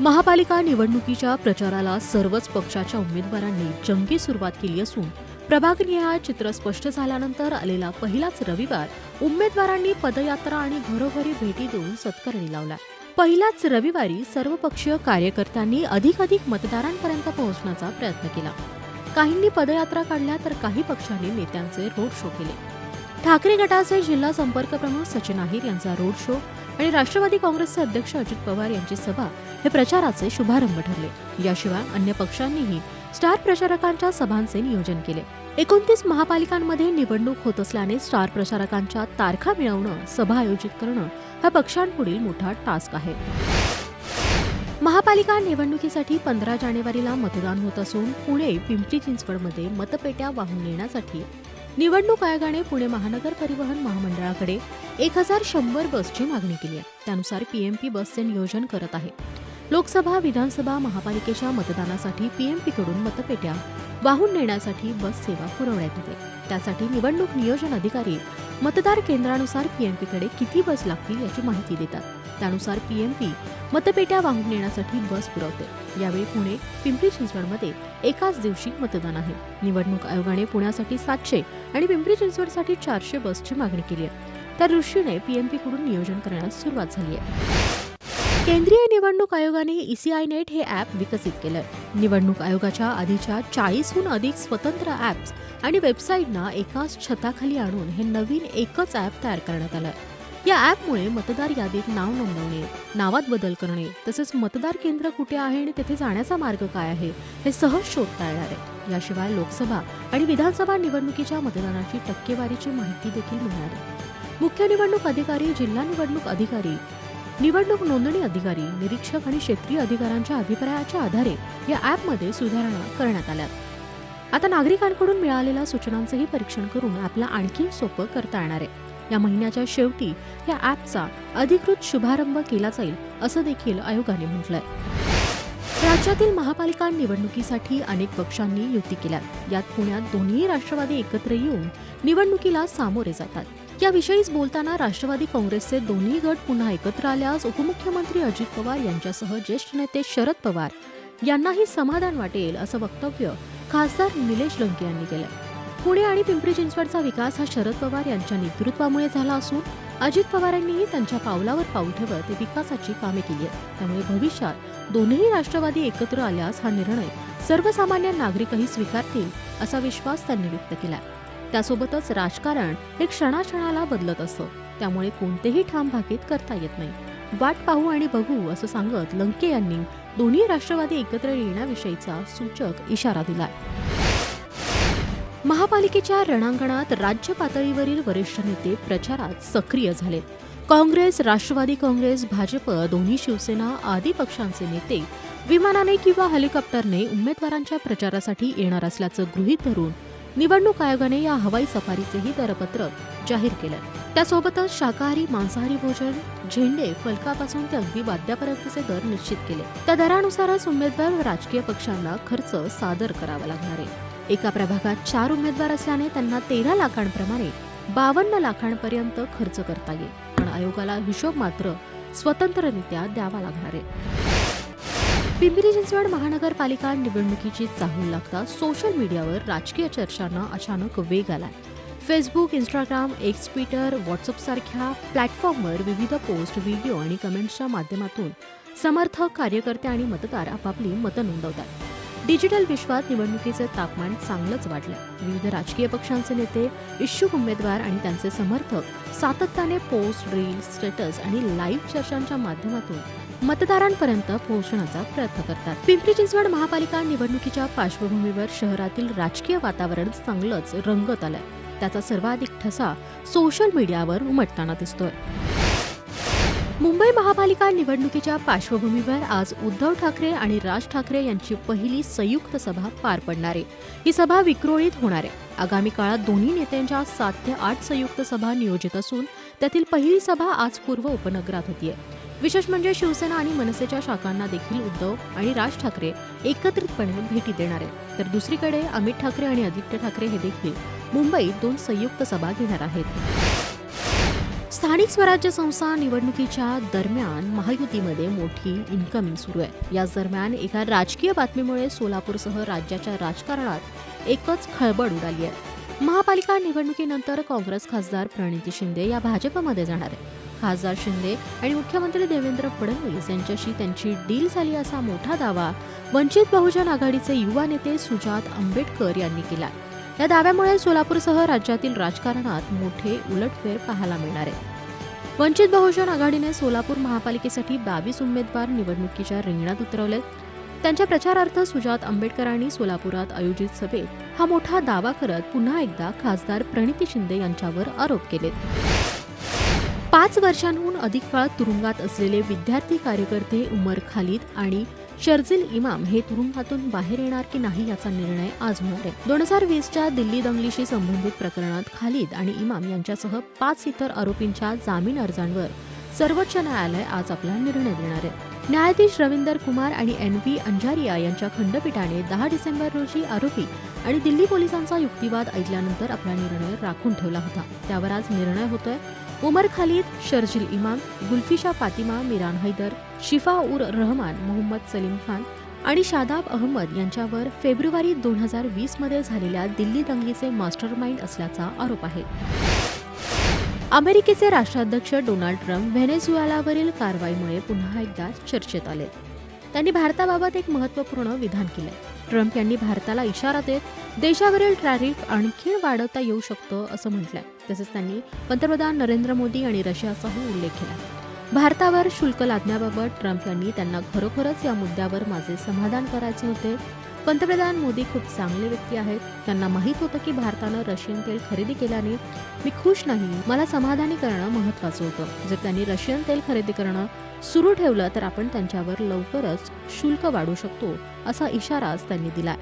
महापालिका निवडणुकीच्या प्रचाराला सर्वच पक्षाच्या उमेदवारांनी जंगी सुरुवात केली असून प्रभागनिहाय चित्र स्पष्ट झाल्यानंतर आलेला पहिलाच रविवार उमेदवारांनी पदयात्रा आणि घरोघरी भेटी देऊन सत्कारणी लावला. पहिलाच रविवारी सर्वपक्षीय कार्यकर्त्यांनी अधिकाधिक मतदारांपर्यंत पोहोचण्याचा प्रयत्न केला. काहींनी पदयात्रा काढल्या तर काही पक्षांनी नेत्यांचे रोड शो केले. ठाकरे गटाचे जिल्हा संपर्क प्रमुख सचिन अहिर यांचा रोड शो आणि राष्ट्रवादी काँग्रेसचे अध्यक्ष अजित पवार यांची सभा हे प्रचाराचे शुभारंभ ठरले. याशिवाय अन्य पक्षांनीही स्टार प्रचारकांच्या सभांचे नियोजन केले. एकोणतीस महापालिकांमध्ये निवडणूक होत असल्याने स्टार प्रचारकांच्या तारखा मिळवणं सभा आयोजित करणं हा पक्षांपुढील मोठा टास्क आहे. महापालिका निवडणुकीसाठी पंधरा जानेवारीला मतदान होत असून पुणे पिंपरी चिंचवडमध्ये मतपेट्या वाहून नेण्यासाठी निवडणूक आयोगाने पुणे महानगर परिवहन महामंडळाकडे एक हजार शंभर बसची मागणी केली आहे. त्यानुसार पीएमपी बसचे नियोजन करत आहे. लोकसभा विधानसभा महापालिकेच्या मतदानासाठी पीएमपीकडून मतपेट्या वाहून नेण्यासाठी बस सेवा पुरवण्यात येते. त्यासाठी निवडणूक नियोजन अधिकारी मतदार केंद्रानुसार पीएमपीकडे किती बस लागतील याची माहिती देतात. त्यानुसार पीएमपी मतपेट्या वाहून नेण्यासाठी बस पुरवते. यावेळी पुणे पिंपरी चिंचवडमध्ये एकाच दिवशी मतदान आहे. निवडणूक आयोगाने पुण्यासाठी सातशे आणि पिंपरी चिंचवडसाठी चारशे बसची मागणी केली आहे. त्या दृष्टीने पीएमपीकडून नियोजन करण्यास सुरुवात झाली आहे. केंद्रीय निवडणूक आयोगाने ईसीआय नेट हे ॲप विकसित केलं. निवडणूक आयोगाच्या आधीच्या चाळीसहून अधिक स्वतंत्र ॲप्स आणि वेबसाईटना एकाच छताखाली आणून हे नवीन एकच ॲप तयार करण्यात आलंय या ॲपमुळे मतदार यादीत नाव नोंदवणे नावात बदल करणे तसेच मतदार केंद्र कुठे आहे आणि तेथे जाण्याचा मार्ग काय आहे हे सहज शोधता येणार आहे. याशिवाय लोकसभा आणि विधानसभा निवडणुकीच्या मतदानाची टक्केवारीची माहिती देखील मिळणार आहे. मुख्य निवडणूक अधिकारी जिल्हा निवडणूक अधिकारी निवडणूक नोंदणी अधिकारी निरीक्षक आणि क्षेत्रीय अधिकाऱ्यांच्या अभिप्रायाच्या आधारे या ॲपमध्ये सुधारणा करण्यात आल्या. आता नागरिकांकडून मिळालेल्या सूचनांचंही परीक्षण करून ॲपला आणखी सोपं करता येणार आहे. या महिन्याच्या शेवटी या ॲपचा अधिकृत शुभारंभ केला जाईल असं देखील आयोगाने म्हटलंय. राज्यातील महापालिका निवडणुकीसाठी अनेक पक्षांनी युती केल्या. यात पुण्यात दोन्ही राष्ट्रवादी एकत्र येऊन निवडणुकीला सामोरे जातात. याविषयीच बोलताना राष्ट्रवादी काँग्रेसचे दोन्ही गट पुन्हा एकत्र आल्यास उपमुख्यमंत्री अजित पवार यांच्यासह ज्येष्ठ नेते शरद पवार यांनाही समाधान वाटेल असं वक्तव्य खासदार निलेश लंके यांनी केलं पुणे आणि पिंपरी चिंचवडचा विकास हा शरद पवार यांच्या नेतृत्वामुळे झाला असून अजित पवारांनीही त्यांच्या पावलावर पाऊल ठेवत विकासाची कामे केली आहेत. त्यामुळे भविष्यात दोन्ही राष्ट्रवादी एकत्र आल्यास हा निर्णय सर्वसामान्य नागरिकही स्वीकारतील असा विश्वास त्यांनी व्यक्त केला त्यासोबतच राजकारण हे क्षणाक्षणाला बदलत असतं. त्यामुळे कोणतेही ठाम भाकीत करता येत नाही. वाट पाहू आणि बघू असं सांगत लंके यांनी दोन्ही राष्ट्रवादी एकत्र येण्याविषयीचा सूचक इशारा दिलाय. महापालिकेच्या रणांगणात राज्य पातळीवरील वरिष्ठ नेते प्रचारात सक्रिय झाले. काँग्रेस राष्ट्रवादी काँग्रेस भाजप दोन्ही शिवसेना आदी पक्षांचे नेते विमानाने किंवा हेलिकॉप्टरने उमेदवारांच्या प्रचारासाठी येणार असल्याचं गृहीत धरून निवडणूक आयोगाने या हवाई सफारीचेही दरपत्रक जाहीर केलं. त्यासोबतच शाकाहारी मांसाहारी भोजन झेंडे फलकापासून ते अगदी वाद्यापर्यंतचे दर निश्चित केले. त्या दरानुसारच उमेदवार व राजकीय पक्षांना खर्च सादर करावा लागणार आहे. एका प्रभागात चार उमेदवार असल्याने त्यांना तेरा लाखांप्रमाणे बावन्न लाखांपर्यंत खर्च करता येईल. पण आयोगाला हिशोब मात्र स्वतंत्ररित्या द्यावा लागणार आहे. पिंपरी चिंचवड महानगरपालिका निवडणुकीची चाहूल लागता सोशल मीडियावर राजकीय चर्चांना अचानक वेग आलाय. Facebook Instagram X Twitter WhatsApp सारख्या प्लॅटफॉर्मवर विविध पोस्ट व्हिडिओ आणि कमेंट्सच्या माध्यमातून समर्थक कार्यकर्ते आणि मतदार आपापली मतं नोंदवतात. डिजिटल विश्वात निवडणुकीचं तापमान चांगलंच वाढलं विविध राजकीय पक्षांचे नेते इच्छुक उमेदवार आणि त्यांचे समर्थक सातत्याने पोस्ट रील स्टेटस आणि लाईव्ह चर्चांच्या माध्यमातून मतदारांपर्यंत पोहोचण्याचा प्रयत्न करतात. पिंपरी चिंचवड महापालिका निवडणुकीच्या पार्श्वभूमीवर शहरातील राजकीय वातावरण चांगलंच रंगत आलंय. त्याचा सर्वाधिक ठसा सोशल मीडियावर उमटताना दिसतोय. मुंबई महापालिका निवडणुकीच्या पार्श्वभूमीवर आज उद्धव ठाकरे आणि राज ठाकरे यांची पहिली संयुक्त सभा पार पडणार. आहे ही सभा विक्रोळीत होणार आहे. आगामी काळात दोन्ही नेत्यांच्या सात ते आठ संयुक्त सभा नियोजित असून त्यातील पहिली सभा आज पूर्व उपनगरात होतीये. विशेष म्हणजे शिवसेना आणि मनसेच्या शाखांना देखील उद्धव आणि राज ठाकरे एकत्रितपणे भेटी देणार आहेत. तर दुसरीकडे अमित ठाकरे आणि आदित्य ठाकरे हे देखील मुंबईत दोन संयुक्त सभा घेणार आहेत. स्थानिक स्वराज्य संस्था निवडणुकीच्या दरम्यान महायुतीमध्ये मोठी इन्कमिंग सुरू आहे. याच दरम्यान एका राजकीय बातमीमुळे सोलापूरसह राज्याच्या राजकारणात एकच खळबळ उडाली आहे. महापालिका निवडणुकीनंतर काँग्रेस खासदार प्रणिती शिंदे या भाजपमध्ये जाणार आहे खासदार शिंदे आणि मुख्यमंत्री देवेंद्र फडणवीस यांच्याशी त्यांची डील झाली असा मोठा दावा वंचित बहुजन आघाडीचे युवा नेते सुजात आंबेडकर यांनी केला. या दाव्यामुळे सोलापूरसह राज्यातील राजकारणात मोठे उलटफेर पाहायला मिळणार आहे. वंचित बहुजन आघाडीने सोलापूर महापालिकेसाठी बावीस उमेदवार निवडणुकीच्या रिंगणात उतरवलेत. त्यांच्या प्रचारार्थ सुजात आंबेडकरांनी सोलापुरात आयोजित सभेत हा मोठा दावा करत पुन्हा एकदा खासदार प्रणिती शिंदे यांच्यावर आरोप केलेत. पाच वर्षांहून अधिक काळ तुरुंगात असलेले विद्यार्थी कार्यकर्ते उमर खालिद आणि शर्जिल इमाम हे तुरुंगातून बाहेर येणार की नाही याचा निर्णय आज होणार आहे. दोन हजार वीसच्या दिल्ली दंगलीशी संबंधित प्रकरणात खालिद आणि इमाम यांच्यासह पाच इतर आरोपींच्या जामीन अर्जांवर सर्वोच्च न्यायालय आज आपला निर्णय देणार आहे. न्यायाधीश रविंदर कुमार आणि एन व्ही अंजारिया यांच्या खंडपीठाने दहा डिसेंबर रोजी आरोपी आणि दिल्ली पोलिसांचा युक्तिवाद ऐकल्यानंतर आपला निर्णय राखून ठेवला होता. त्यावर आज निर्णय होतोय. उमर खालिद शर्जिल इमाम गुल्फिशा फातिमा मिरान हैदर शिफा उर रहमान मोहम्मद सलीम खान आणि शादाब अहमद यांच्यावर फेब्रुवारी दोन हजार वीसमध्ये झालेल्या दिल्ली दंगलीचे मास्टरमाइंड असल्याचा आरोप आहे. अमेरिकेचे राष्ट्राध्यक्ष डोनाल्ड ट्रम्प व्हेनेझुएलावरील कारवाईमुळे पुन्हा एकदा चर्चेत आले. त्यांनी भारताबाबत एक महत्त्वपूर्ण विधान केलंय. ट्रम्प यांनी भारताला इशारा देत देशावरील टॅरिफ आणखी वाढवता येऊ शकतं असं म्हटलंय. तसंच त्यांनी पंतप्रधान नरेंद्र मोदी आणि रशियाचाही उल्लेख केला. भारतावर शुल्क लादण्याबाबत ट्रम्प यांनी त्यांना खरोखरच या मुद्द्यावर माझे समाधान करायचे होते. पंतप्रधान मोदी खूप चांगले व्यक्ती आहेत. त्यांना माहीत होतं की भारतानं रशियन तेल खरेदी केल्याने मी खुश नाही. मला समाधानी करणं महत्त्वाचं होतं. जर त्यांनी रशियन तेल खरेदी करणं सुरू ठेवलं तर आपण त्यांच्यावर लवकरच शुल्क वाढू शकतो असा इशाराच त्यांनी दिलाय.